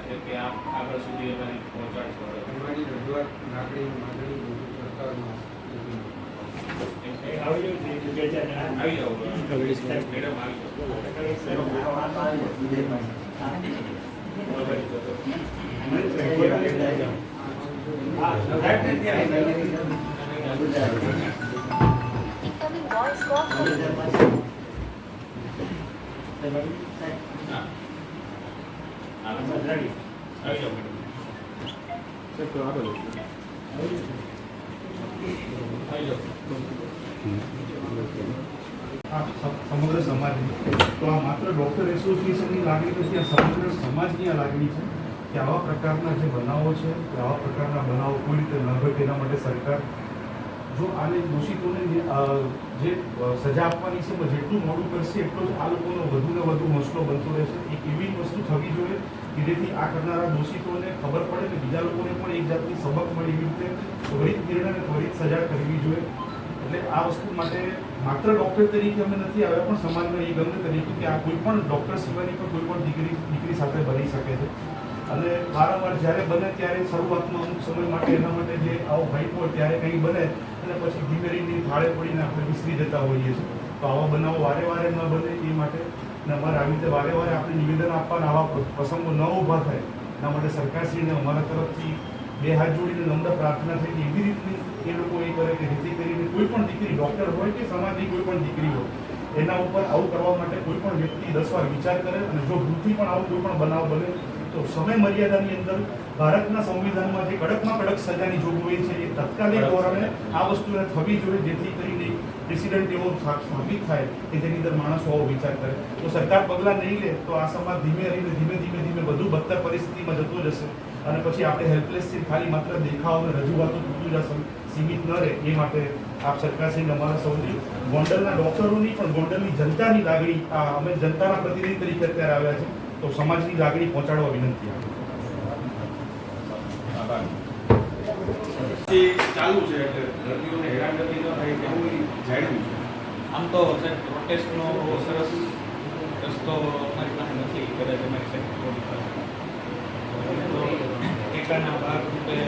છે કે આપ આગળ સુધી અમે પહોંચાડશો અમારી રજૂઆત નાગરિક માંગણી બધું સરકારમાં આવી જાઓ. મેડમ આવી જાઓ call from હા. આવી જાઓ મેડમ આવી જાઓ આ સ- સમગ્ર સમાજની તો આ માત્ર ડૉક્ટર એસોસિએશનની લાગણી નથી આ સમગ્ર સમાજની આ લાગણી છે કે આવા પ્રકારના જે બનાવો છે કે આવા પ્રકારના બનાવો કોઈ રીતે ન હોય તેના માટે સરકાર જો આને દોષિતોને જે, સજા આપવાની છે જેટલું મોડું કરશે એટલો જ આ લોકોનો વધુ ને વધુ હોંસલો બનતો રહેશે એક એવી વસ્તુ થવી જોઈએ કે આ કરનારા દોષિતોને ખબર પડે કે બીજા લોકોને પણ એક જાતની સબક મળે એવી રીતે ત્વરિત નિર્ણય અને ત્વરિત સજા કરવી જોઈએ. એટલે આ વસ્તુ માટે માત્ર ડૉક્ટર તરીકે અમે નથી આવ્યા, પણ સમાજના એ ગમે તરીકે કે આ કોઈ પણ ડૉક્ટર સિવાયની પણ કોઈ પણ દીકરી દીકરી સાથે બની શકે છે. અને વારંવાર જ્યારે બને ત્યારે શરૂઆતમાં અમુક સમય માટે એના માટે જે આવો ભાઈ હોય ત્યારે કંઈ બને અને પછી ધીમે ધીમે થાળે પડીને આપણે વિસરી જતા હોઈએ છીએ. તો આવા બનાવો વારે વારે ન બને એ માટે અને અમારે આવી રીતે વારે વારે આપણે નિવેદન આપવાના આવા પ્રસંગો ન ઊભા થાય એના માટે સરકારશ્રીને અમારા તરફથી બે હાથ જોડીને નમ્ર પ્રાર્થના થઈ કે એવી રીતની એ લોકો એ કરે કે જેથી કરીને કોઈ પણ દીકરી ડૉક્ટર હોય કે સમાજની કોઈ પણ દીકરી હોય એના ઉપર આવું કરવા માટે કોઈ પણ વ્યક્તિ દસ વાર વિચાર કરે અને જો ભૂલથી પણ આવું કોઈ પણ બનાવ બને તો સમય મર્યાદાની અંદર ભારતના સંવિધાનમાં જે કડકમાં કડક સજાની જોગવાઈ છે એ તત્કાલિક ધોરણે આ વસ્તુને થવી જોઈએ જેથી કરીને પ્રેસિડેન્ટ એવો સ્થાપિત થાય કે જેની અંદર માણસ હોવો વિચાર કરે. તો સરકાર પગલાં નહીં લે, તો આ સમાજ ધીમે રહીને ધીમે ધીમે ધીમે વધુ બદતર પરિસ્થિતિમાં જતો જશે. અને પછી આપણે હેલ્પલેસથી ખાલી માત્ર દેખાવ અને રજૂઆતો તૂટી જશે, સીમિત ન રહે. એ માટે આપ સરકારશ્રીને અમારા સૌની ગોંડલના ડૉક્ટરોની પણ ગોંડલની જનતાની લાગણી, આ અમે જનતાના પ્રતિનિધિ તરીકે અત્યારે આવ્યા છે તો સમાજની લાગણી પહોંચાડવા વિનંતી આપું. ચાલુ છે એટલે દર્દીઓને હેરાનગતિ ન થાય તેવું જાણ્યું છે. આમ તો સાહેબ પ્રોટેસ્ટનો બહુ સરસ રસ્તો અમારી પાસે નથી, કદાચ અમારી તો ટેકાના ભાગરૂપે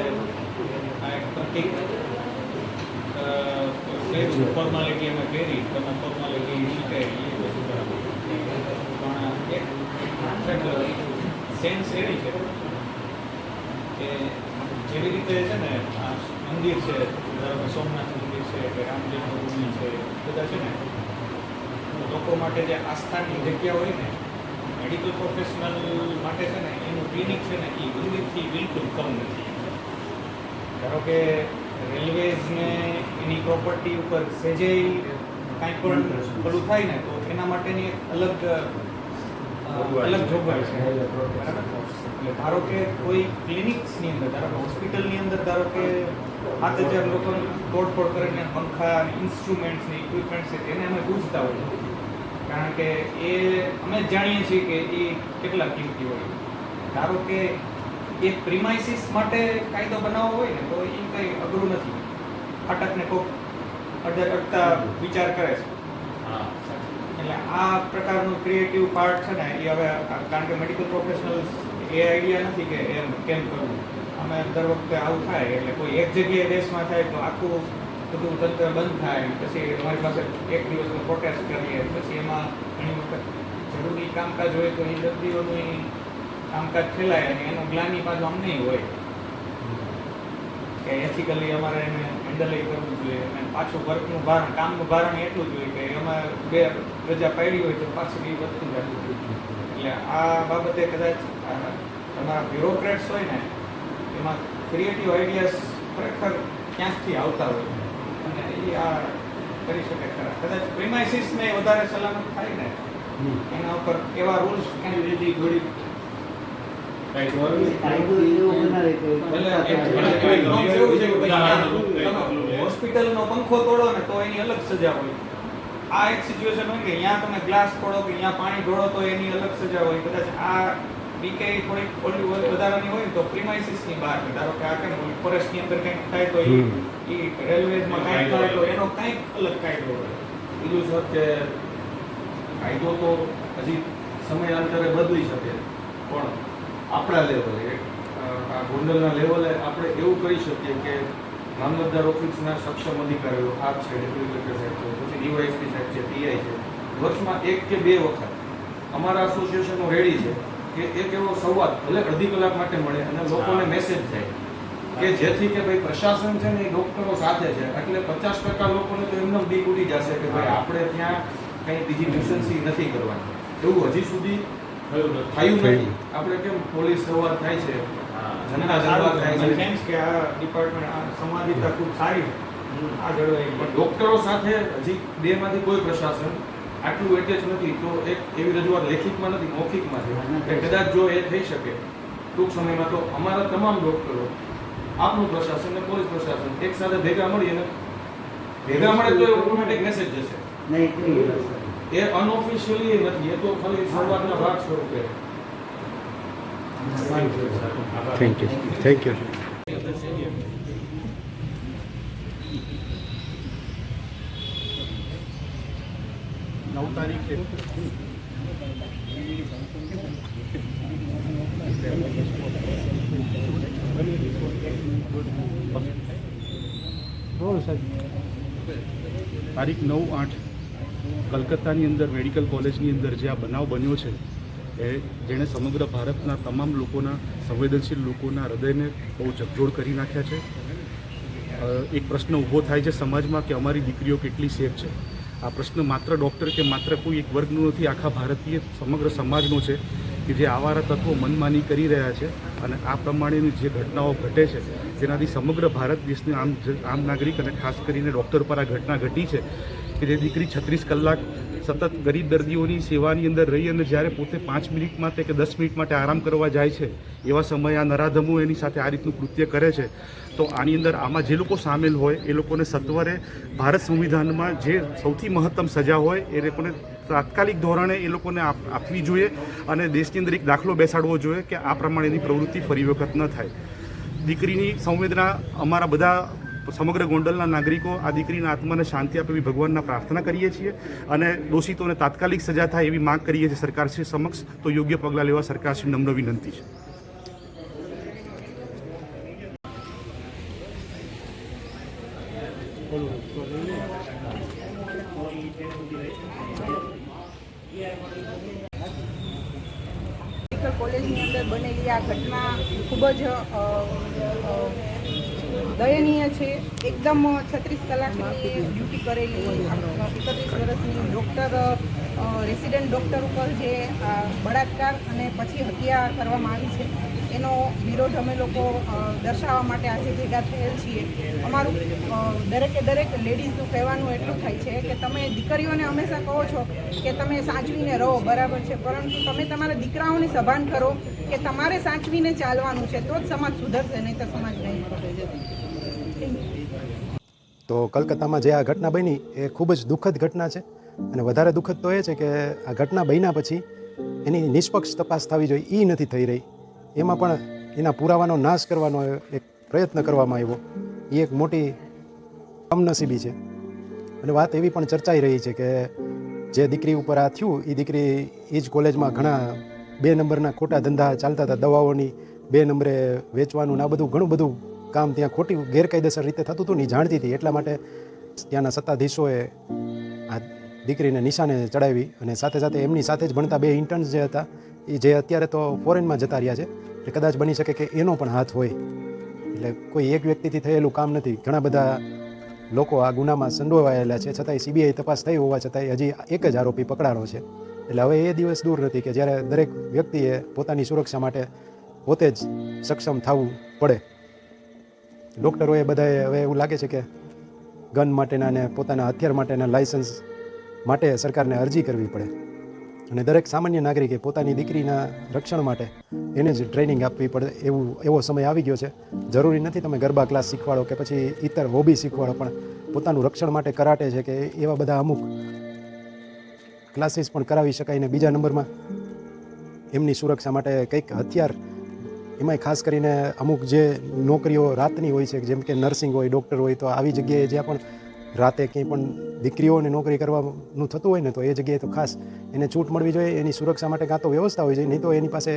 આ એક પ્રતિક ફોર્માલિટી અમે કરી તમે ફોર્માલિટી શીખે એ વસ્તુ બરાબર. પણ એક સેન્સ એવી છે કે જેવી રીતે છે ને, આ મંદિર છે સોમનાથ મંદિર છે કે રામ જન્મભૂમિ છે બધા છે ને લોકો માટે જે આસ્થાની જગ્યા હોય ને મેડિકલ પ્રોફેશનલ માટે છે ને એનું ક્લિનિક છે ને એ મંદિરથી બિલકુલ કમ નથી. ધારો કે રેલવેઝને એની પ્રોપર્ટી ઉપર સેજે કાંઈ પણ પેલું થાય ને તો એના માટેની એક અલગ અલગ જોગવાઈ છે. એટલે ધારો કે કોઈ ક્લિનિક્સની અંદર, ધારો કે હોસ્પિટલની અંદર, ધારો કે સાત હજાર લોકો તોડફોડ કરીને પંખા ઇન્સ્ટ્રુમેન્ટ્સ ને ઇક્વિપમેન્ટ્સ છે, તેને અમે પૂછતા હોઈએ. કારણ કે એ અમે જાણીએ છીએ કે એ કેટલા કિંમતી હોય. ધારો કે એ પ્રિમાઇસિસ માટે કાયદો બનાવવો હોય ને, તો એ કંઈ અઘરું નથી. ફાટકને કોક અડધા અડધા વિચાર કરે છે. હા. એટલે આ પ્રકારનું ક્રિએટિવ પાર્ટ છે ને, એ હવે કારણ કે મેડિકલ પ્રોફેશનલ્સ એ આઈડિયા નથી કે એમ કેમ કરવું. અમે દર વખતે આવું થાય, એટલે કોઈ એક જગ્યાએ દેશમાં થાય તો આખું બધું તંત્ર બંધ થાય, પછી અમારી પાસે એક દિવસનો પ્રોટેસ્ટ કરીએ, પછી એમાં ઘણી વખત જરૂરી કામકાજ હોય તો એ દર્દીઓનું કામકાજ ફેલાય અને એનું ગ્લાની પાછું અમને હોય. કે એથિકલી અમારે એને હેન્ડલ કરવું જોઈએ, અને પાછું વર્કનું ભારણ, કામનું ભારણ એટલું જ હોય કે એમાં બે રજા પાડી હોય તો પાછું એ વધતું જતું એટલે આ બાબતે કદાચ તમારા બ્યુરોક્રેટ્સ હોય ને એમાં ક્રિએટિવ આઈડિયાસ ખરેખર ક્યાંકથી આવતા હોય અને એ આ કરી શકે ખરા. કદાચ પ્રિમાઇસીસને વધારે સલામત થાય ને એના ઉપર એવા રૂલ્સ ક્યાંય લીધી ઘડી હોસ્પિટલનો પંખો તોડો ને તો એની અલગ સજા હોય. આ એક સિચ્યુએશન હોય કે અહીંયા તમે ગ્લાસ ખોડો કે અહીંયા પાણી ઢોળો તો એની અલગ સજા હોય. કદાચ આ બીકે થોડીક ઓલી વધારાની હોય તો પ્રિમાઇસીસની બહાર ધારો કે આ કેમ ફોરેસ્ટની અંદર કંઈક થાય તો એ એ રેલવેઝમાં કંઈક થાય તો એનો કંઈક અલગ કાયદો હોય. બીજું સર કે કાયદો તો હજી સમયાંતરે બદલી શકે પણ આપણા લેવલે આ ગોંડલના લેવલે આપણે એવું કરી શકીએ કે મામલતદાર ઓફિસના સક્ષમ અધિકારીઓ આપ છે ડેપ્યુટી કલેક્ટર સાહેબ છે પછી ડીવાયએસપી સાહેબ છે પીઆઈ છે. વર્ષમાં એક કે બે વખત અમારા એસોસિએશનો રેડી છે કે એક એવો સંવાદ ભલે અડધી કલાક માટે મળે અને લોકોને મેસેજ જાય કે જેથી કે ભાઈ પ્રશાસન છે ને એ ડોક્ટરો સાથે છે. એટલે પચાસ ટકા લોકોને તો એમને બીક ઉડી જશે કે ભાઈ આપણે ત્યાં કંઈ બીજી ન્યુસન્સી નથી કરવાની. એવું હજી સુધી થયું નથી. આપણે કેમ પોલીસ સવાર થાય છે? જનતા સવાર થાય છે. કે આ ડિપાર્ટમેન્ટ આ સમાજિતા ખૂબ સારી આ જળવાઈ પણ ડોક્ટરો સાથે હજી બે માંથી કોઈ પ્રશાસન આટલું એટેચ નથી તો એક એવી રજૂઆત લેખિતમાં નથી મૌખિકમાં છે. કે કદાચ જો એ થઈ શકે ટૂંક સમયમાં તો અમારા તમામ ડોક્ટરો આપનું પ્રશાસન ને પોલીસ પ્રશાસન એક સાથે ભેગા મળીએ અને ભેગા મળે તો ઓટોમેટિક મેસેજ જશે. એ અનઓફિશિયલી નથી એ તો ખાલી શરૂઆતના ભાગ સ્વરૂપે. થેન્ક યુ થેન્ક યુ નવ તારીખે. તારીખ નવ આઠ. કલકત્તાની અંદર, મેડિકલ કોલેજની અંદર જે આ બનાવ બન્યો છે, એ જેણે સમગ્ર ભારતના તમામ લોકોના, સંવેદનશીલ લોકોના હૃદયને બહુ જગજોડ કરી નાખ્યા છે. એક પ્રશ્ન ઊભો થાય છે સમાજમાં કે અમારી દીકરીઓ કેટલી સેફ છે? આ પ્રશ્ન માત્ર ડૉક્ટર કે માત્ર કોઈ એક વર્ગનો નથી, આખા ભારતીય સમગ્ર સમાજનો છે, કે જે આવારા તત્વો મનમાની કરી રહ્યા છે અને આ પ્રમાણેની જે ઘટનાઓ ઘટે છે તેનાથી સમગ્ર ભારત દેશની આમ આમ નાગરિક અને ખાસ કરીને ડૉક્ટર પર આ ઘટના ઘટી છે કે જે દીકરી છત્રીસ કલાક સતત ગરીબ દર્દીઓની સેવાની અંદર રહી અને જ્યારે પોતે પાંચ મિનિટ માટે કે દસ મિનિટ માટે આરામ કરવા જાય છે, એવા સમયે આ નરાધમો એની સાથે આ રીતનું કૃત્ય કરે છે. તો આની અંદર આમાં જે લોકો સામેલ હોય, એ લોકોને સત્વરે ભારત સંવિધાનમાં જે સૌથી મહત્તમ સજા હોય, એ લોકોને તાત્કાલિક ધોરણે એ લોકોને આપ- આપવી જોઈએ અને દેશની અંદર એક દાખલો બેસાડવો જોઈએ કે આ પ્રમાણેની પ્રવૃત્તિ ફરી વખત ન થાય. દીકરીની સંવેદના અમારા બધા સમગ્ર ગોંડલના નાગરિકો આ દીકરીના આત્માને શાંતિ આપે એવી ભગવાનના પ્રાર્થના કરીએ છીએ અને દોષિતોને તાત્કાલિક સજા થાય એવી માંગ કરીએ છીએ સરકારશ્રી સમક્ષ, તો યોગ્ય પગલાં લેવા સરકારશ્રી નમ્ર વિનંતી છે. કોલેજની અંદર બનેલી આ ઘટના ખૂબ જ દયનીય છે. એકદમ છત્રીસ કલાકની ડ્યુટી કરેલી એકત્રીસ વર્ષની ડૉક્ટર રેસિડેન્ટ ડૉક્ટર ઉપર જે બળાત્કાર અને પછી હત્યા કરવામાં આવી છે, એનો વિરોધ અમે લોકો દર્શાવવા માટે આજે ભેગા થયેલ છીએ. અમારું દરેકે દરેક લેડીઝનું કહેવાનું એટલું થાય છે કે તમે દીકરીઓને હંમેશા કહો છો કે તમે સાચવીને રહો, બરાબર છે. પરંતુ તમે તમારા દીકરાઓને સભાન કરો કે તમારે સાચવીને ચાલવાનું છે, તો જ સમાજ સુધરશે નહીં તો સમાજ નહીં. સુધરશે તો કલકત્તામાં જે આ ઘટના બની એ ખૂબ જ દુઃખદ ઘટના છે. અને વધારે દુઃખદ તો એ છે કે આ ઘટના બન્યા પછી એની નિષ્પક્ષ તપાસ થવી જોઈએ એ નથી થઈ રહી. એમાં પણ એના પુરાવાનો નાશ કરવાનો એક પ્રયત્ન કરવામાં આવ્યો. એ એક મોટી કમનસીબી છે. અને વાત એવી પણ ચર્ચાઈ રહી છે કે જે દીકરી ઉપર આ થયું એ દીકરી એ જ કોલેજમાં ઘણા બે નંબરના ખોટા ધંધા ચાલતા હતા, દવાઓની બે નંબરે વેચવાનું ને આ બધું, ઘણું બધું કામ ત્યાં ખોટી ગેરકાયદેસર રીતે થતું હતું ને જાણતી હતી. એટલા માટે ત્યાંના સત્તાધીશોએ આ દીકરીને નિશાને ચડાવી અને સાથે સાથે એમની સાથે જ ભણતા બે ઇન્ટર્ન્સ જે હતા એ જે અત્યારે તો ફોરેનમાં જતા રહ્યા છે, એટલે કદાચ બની શકે કે એનો પણ હાથ હોય. એટલે કોઈ એક વ્યક્તિથી થયેલું કામ નથી. ઘણા બધા લોકો આ ગુનામાં સંડોવાયેલા છે, છતાંય સીબીઆઈ તપાસ થઈ હોવા છતાંય હજી એક જ આરોપી પકડાણો છે. એટલે હવે એ દિવસ દૂર નથી કે જ્યારે દરેક વ્યક્તિએ પોતાની સુરક્ષા માટે પોતે જ સક્ષમ થવું પડે. ડૉક્ટરોએ બધાએ હવે એવું લાગે છે કે ગન માટેના અને પોતાના હથિયાર માટેના લાઇસન્સ માટે સરકારને અરજી કરવી પડે. અને દરેક સામાન્ય નાગરિકે પોતાની દીકરીના રક્ષણ માટે એને જ ટ્રેનિંગ આપવી પડે એવું, એવો સમય આવી ગયો છે. જરૂરી નથી તમે ગરબા ક્લાસ શીખવાડો કે પછી ઇતર હોબી શીખવાડો, પણ પોતાનું રક્ષણ માટે કરાટે છે કે એવા બધા અમુક ક્લાસીસ પણ કરાવી શકાય ને બીજા નંબરમાં. એમની સુરક્ષા માટે કંઈક હથિયાર એમાંય ખાસ કરીને અમુક જે નોકરીઓ રાતની હોય છે, જેમ કે નર્સિંગ હોય, ડૉક્ટર હોય, તો આવી જગ્યાએ જ્યાં પણ રાતે કંઈ પણ દીકરીઓને નોકરી કરવાનું થતું હોય ને, તો એ જગ્યાએ તો ખાસ એને છૂટ મળવી જોઈએ, એની સુરક્ષા માટે કાં તો વ્યવસ્થા હોય છે નહીં તો એની પાસે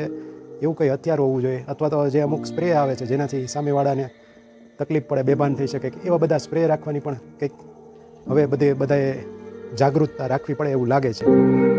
એવું કંઈ હથિયાર હોવું જોઈએ, અથવા તો જે અમુક સ્પ્રે આવે છે, જેનાથી સામેવાળાને તકલીફ પડે, બેભાન થઈ શકે એવા બધા સ્પ્રે રાખવાની પણ કંઈક હવે બધે બધાએ જાગૃતતા રાખવી પડે એવું લાગે છે.